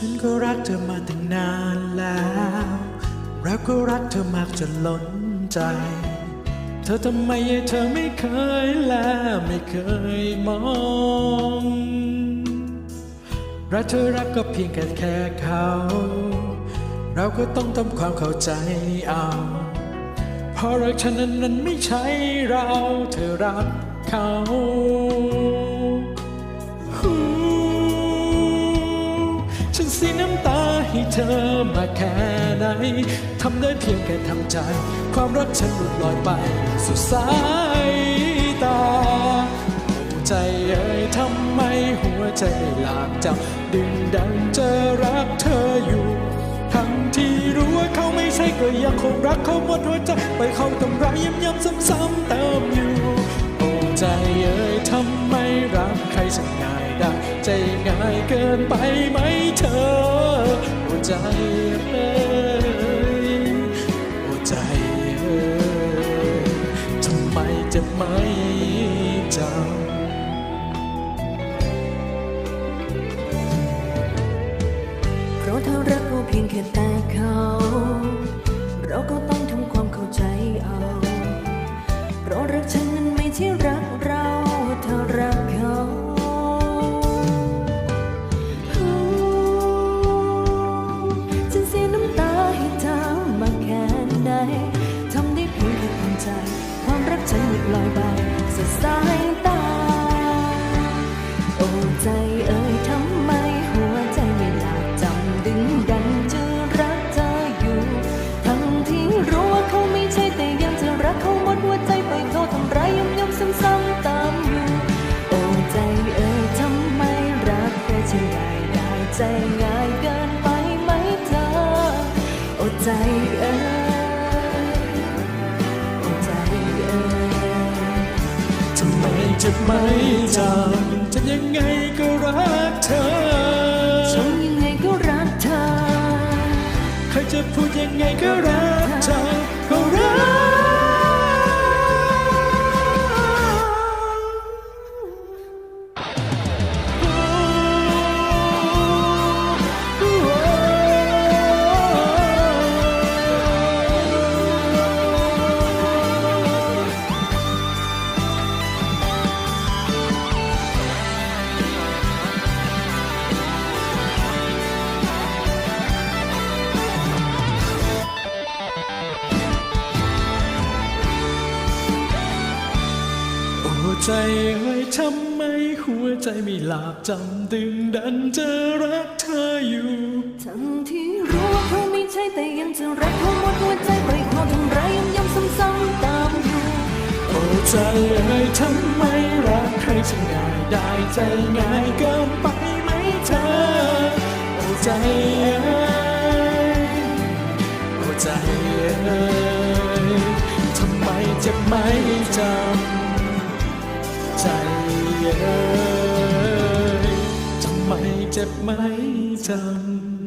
ฉันก็รักเธอมาตั้งนานแล้วเราก็รักเธอมากจนล้นใจ เธอทำไมเธอไม่เคยแลไม่เคยมองรักเธอรักก็เพียงแค่แค่เขา เราก็ต้องทำความเข้าใจเอาเพราะรักฉันนั้นนั้นไม่ใช่เรา เธอรักเขา ธอมาแค่ไหนทำได้เพียงแค่ทำใจ ความรักฉันหลุดลอยไปสู่สายตาใจเอ่ยทำไมหัวใจไม่หลากจับดึงดันจะรักเธออยู่ ทั้งที่รู้ว่าเขาไม่ใช่ก็ยังคงรักเขาหมดหัวใจไปเขาทำร้ายย้ำย้ำซ้ำๆเติมอยู่โอ้ใจเอ่ยทำไมรักใครสักง่ายได้ใจง่ายเกินไปไหมเธอ ใจเอ่ยโอ้ใจเอ่ยทำไมจะไม่จำเพราะเธอรักเราเพียงแค่ตา ฉันหลุดลอยไปสุดสายตา โอ้ใจเอ่ยทำไมหัวใจไม่หลับจำดึงดันจะรักเธออยู่ ทั้งที่รู้ว่าเขาไม่ใช่แต่ยังจะรักเขาหมดหัวใจไปเขาทำร้ายย้ำย้ำซ้ำๆตามอยู่ โอ้ใจเอ่ยทำไมรักใครจะง่ายได้ใจง่ายเกินไปไหมเธอ โอ้ใจำไมจะไม่จำจะยังไงก็รักเธอฉันยังไงก็รักเธอใครจะพูดยังไงก็รัก ใจเอ้ยทำไมหัวใจไม่หลับจำดึงดันจะรักเธออยู่ ทั้งที่รู้ว่าเขาไม่ใช่แต่ยังจะรักเขาหมดหัวใจปล่อยเขาทำร้ายย้ำย้ำซ้ำๆตามอยู่โอ้ใจเอ้ยทำไมรักใครจะง่ายได้ใจง่ายเกินไปไหมเธอโอ้ใจ เจ็บไหมจำ